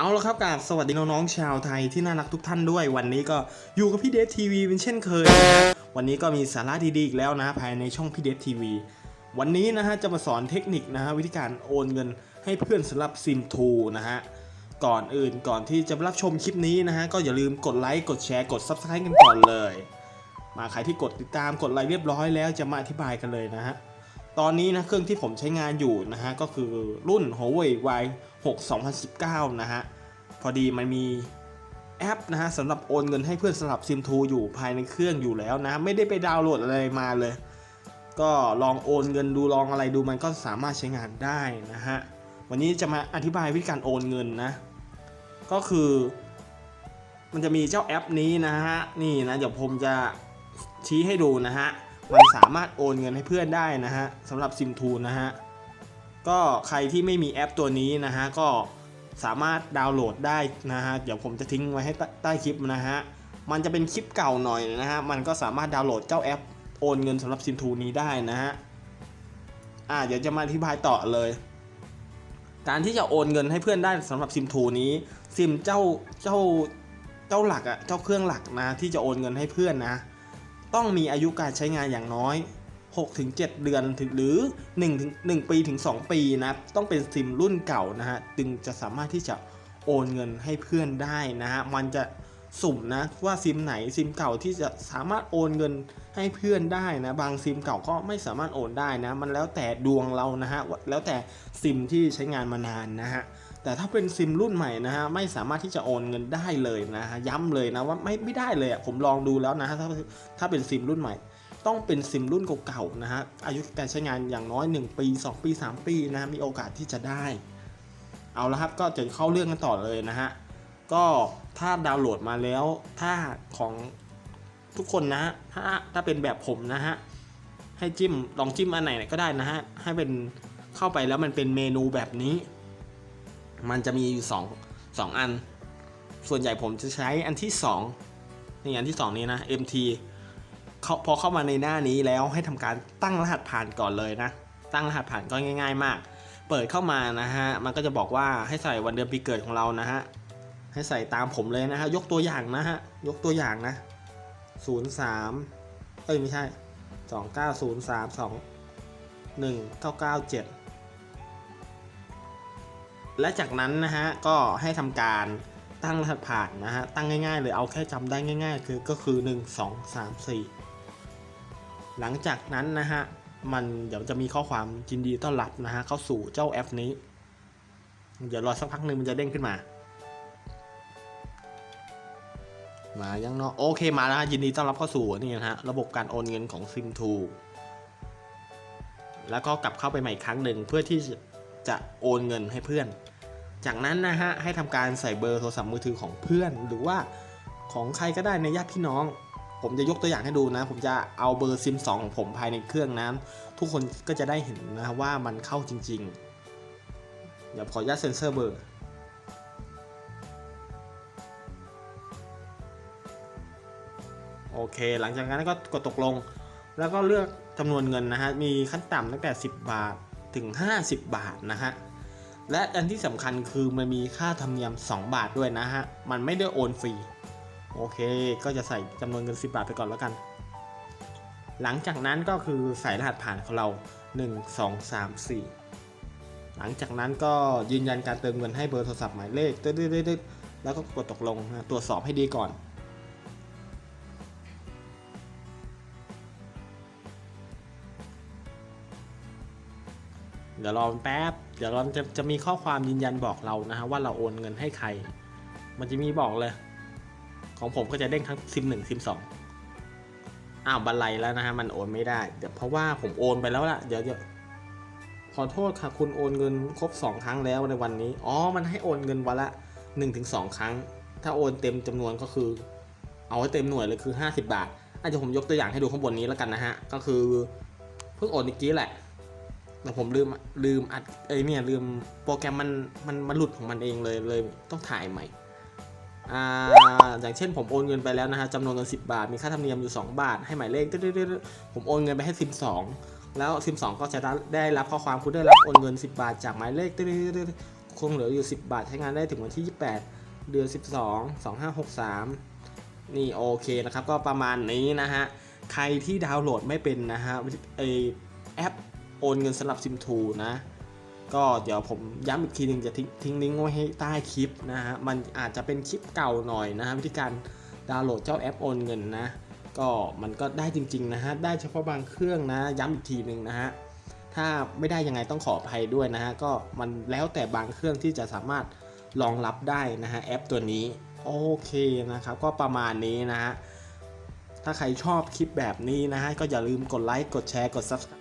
เอาละครับกาบสวัสดีน้องๆชาวไทยที่น่ารักทุกท่านด้วย วันนี้ก็อยู่กับพี่เดฟทีวีเป็นเช่นเคย วันนี้ก็มีสาระดีๆอีกแล้วนะภายในช่องพี่เดฟทีวีวันนี้นะฮะจะมาสอนเทคนิคนะฮะวิธีการโอนเงินให้เพื่อนสำหรับซิมทูนะฮะก่อนอื่นก่อนที่จะรับชมคลิปนี้นะฮะก็อย่าลืมกดไลค์กดแชร์กด Subscribe กันก่อนเลย มาใครที่กดติดตามกดไลค์เรียบร้อยแล้วจะมาอธิบายกันเลยนะฮะ ตอนนี้นะเครื่องที่ผมใช้งานอยู่นะฮะก็คือรุ่น Huawei Y 6 2019 นะฮะพอดีมันมีแอปนะฮะสำหรับโอนเงินให้เพื่อนสำหรับซิมทูอยู่ภายในเครื่องอยู่แล้วนะไม่ได้ไปดาวน์โหลดอะไรมาเลย ก็ลองโอนเงินดูลองอะไรดูมันก็สามารถใช้งานได้นะฮะวันนี้จะมาอธิบายวิธีการโอนเงินนะ ก็คือ มันจะมีเจ้าแอปนี้นะฮะนี่นะเดี๋ยวผมจะชี้ให้ดูนะฮะ มันสามารถโอนเงินให้เพื่อนได้นะฮะสำหรับซิมทูนะฮะก็ใครที่ไม่มีแอปตัวนี้นะฮะก็สามารถดาวน์โหลดได้นะฮะเดี๋ยวผมจะทิ้งไว้ให้ใต้คลิปนะฮะมันจะเป็นคลิปเก่าหน่อยนะฮะมันก็สามารถดาวน์โหลดเจ้าแอปโอนเงินสำหรับซิมทูนี้ได้นะฮะอ่าเดี๋ยวจะมาอธิบายต่อเลย การที่จะโอนเงินให้เพื่อนได้สำหรับซิมทูนี้ซิมเจ้าเจ้าเจ้าหลักอะเจ้าเครื่องหลักนะที่จะโอนเงินให้เพื่อนนะ ต้องมีอายุการใช้งานอย่างน้อย 6-7 เดือนถึงหรือ1ถึง1ปีถึง 2 ปีนะต้องเป็นซิมรุ่นเก่านะฮะจึงจะสามารถที่จะโอนเงินให้เพื่อนได้นะฮะมันจะสุ่มนะว่าซิมไหนซิมเก่าที่จะสามารถโอนเงินให้เพื่อนได้นะบางซิมเก่าก็ไม่สามารถโอนได้นะ มันแล้วแต่ดวงเรานะฮะแล้วแต่ซิมที่ใช้งานมานานนะฮะ แต่ถ้าเป็นซิมรุ่นใหม่นะฮะไม่สามารถที่จะโอนเงินได้เลยนะฮะย้ำเลยนะว่าไม่ไม่ได้เลยอะผมลองดูแล้วนะฮะถ้าถ้าเป็นซิมรุ่นใหม่ ต้องเป็นซิมรุ่นเก่าๆนะฮะอายุการใช้งานอย่างน้อย 1 ปี 2 ปี 3 ปีนะมีโอกาสที่จะได้ เอาละครับก็จะเข้าเรื่องกันต่อเลยนะฮะก็ถ้าดาวน์โหลดมาแล้วถ้าของทุกคนนะฮะถ้าถ้าเป็นแบบผมนะฮะให้จิ้มลองจิ้มอันไหนก็ได้นะฮะให้เป็นเข้าไปแล้วมันเป็นเมนูแบบนี้ มันจะมีอยู่สองสองอัน ส่วนใหญ่ผมจะใช้อันที่สองนี่อันที่สองนี้นะ MT เขาพอเข้ามาในหน้านี้แล้วให้ทำการตั้งรหัสผ่านก่อนเลยนะ ตั้งรหัสผ่านก็ง่าย ๆ มาก เปิดเข้ามานะฮะ มันก็จะบอกว่าให้ใส่วันเดือนปีเกิดของเรานะฮะ ให้ใส่ตามผมเลยนะฮะ ยกตัวอย่างนะฮะ ยกตัวอย่างนะ 03 เอ้ยไม่ใช่ 2903 2 1997 และจากนั้นนะฮะก็ให้ทำการตั้งรหัสผ่านนะฮะตั้งง่ายๆเลยเอาแค่จำได้ง่าย ๆ คือก็คือ 1 2 3 4 หลังจากนั้นนะฮะมันเดี๋ยวจะมีข้อความยินดีต้อนรับนะฮะเข้าสู่เจ้าแอปนี้ เดี๋ยวรอสักพักหนึ่งมันจะเด้งขึ้นมา มายังเนาะโอเคมาแล้วฮะยินดีต้อนรับเข้าสู่นี่นะฮะระบบการโอนเงินของ Sim2 แล้วก็กลับเข้าไปใหม่อีกครั้งหนึ่งเพื่อที่จะโอนเงินให้เพื่อน จากนั้นนะฮะให้ทำการใส่เบอร์โทรศัพท์มือถือของเพื่อน หรือว่าของใครก็ได้ในญาติพี่น้อง ผมจะยกตัวอย่างให้ดูนะ ผมจะเอาเบอร์ซิม2ของผมภายในเครื่องนะทุกคนก็จะได้เห็นนะว่ามันเข้าจริงๆ เดี๋ยวขออนุญาตเซ็นเซอร์เบอร์โอเค หลังจากนั้นก็กดตกลง แล้วก็เลือกจำนวนเงินนะฮะ มีขั้นต่ำตั้งแต่ 10 บาทถึง 50 บาทนะฮะ และอันที่สำคัญคือมันมีค่าธรรมเนียม 2 บาทด้วยนะฮะ มันไม่ได้โอนฟรี โอเค ก็จะใส่จำนวนเงิน 10 บาทไปก่อนแล้วกัน หลังจากนั้นก็คือใส่รหัสผ่านของเรา 1 2 3 4 หลังจากนั้นก็ยืนยันการเติมเงินให้เบอร์โทรศัพท์หมายเลขตึ๊ดๆๆแล้วก็กดตกลงนะตรวจสอบให้ดีก่อน เดี๋ยวรอแป๊บ เดี๋ยวเราจะจะมีข้อความยืนยันบอกเรานะฮะว่าเราโอนเงินให้ใคร มันจะมีบอกเลย ของผมก็จะเด้งทั้งซิมหนึ่งซิมสองอ้าวบันไลแล้วนะฮะมันโอนไม่ได้ เดี๋ยวเพราะว่าผมโอนไปแล้วล่ะ เดี๋ยวเดี๋ยวขอโทษค่ะคุณโอนเงินครบ 2 ครั้งแล้วในวันนี้ อ๋อ มันให้โอนเงินวันละ 1-2 ครั้ง ถ้าโอนเต็มจำนวนก็คือ เอาให้เต็มหน่วยเลยคือ 50 บาทอาจจะผมยกตัวอย่างให้ดูข้างบนนี้แล้วกันนะฮะ ก็คือเพิ่งโอนเมื่อกี้แหละ แต่ผมลืมลืมอัดเอ้ยเนี่ยลืมโปรแกรมมันมันมันหลุดของมันเองเลยเลยต้องถ่ายใหม่อ่าอย่างเช่นผมโอนเงินไปแล้วนะฮะจำนวนเงิน10บาท มีค่าธรรมเนียมอยู่ 2 บาท ให้หมายเลขตึ๊ดๆๆผมโอนเงินไปให้ซิม2แล้วซิม2ก็จะได้ได้รับข้อความคุณได้รับโอนเงิน 10 บาท จากหมายเลขตึ๊ดๆๆคงเหลืออยู่ 10 บาท ใช้งานได้ถึงวันที่ 28 เดือน 12 2563 นี่โอเคนะครับ ก็ประมาณนี้นะฮะ ใครที่ดาวน์โหลดไม่เป็นนะฮะไอแอป โอนเงินสำหรับซิมทูนะ ก็เดี๋ยวผมย้ำอีกทีหนึงจะทิ้งทิ้งลิงก์ไว้ให้ใต้คลิปนะฮะ มันอาจจะเป็นคลิปเก่าหน่อยนะฮะวิธีการดาวน์โหลดเจ้าแอปโอนเงินนะ ก็มันก็ได้จริงๆนะฮะ ได้เฉพาะบางเครื่องนะ ย้ำอีกทีหนึ่งนะฮะ ถ้าไม่ได้ยังไงต้องขออภัยด้วยนะฮะ ก็มันแล้วแต่บางเครื่องที่จะสามารถรองรับได้นะฮะแอปตัวนี้ โอเคนะครับ ก็ประมาณนี้นะฮะถ้าใครชอบคลิปแบบนี้นะฮะ ก็อย่าลืมกดไลค์ กดแชร์ กด Subscribe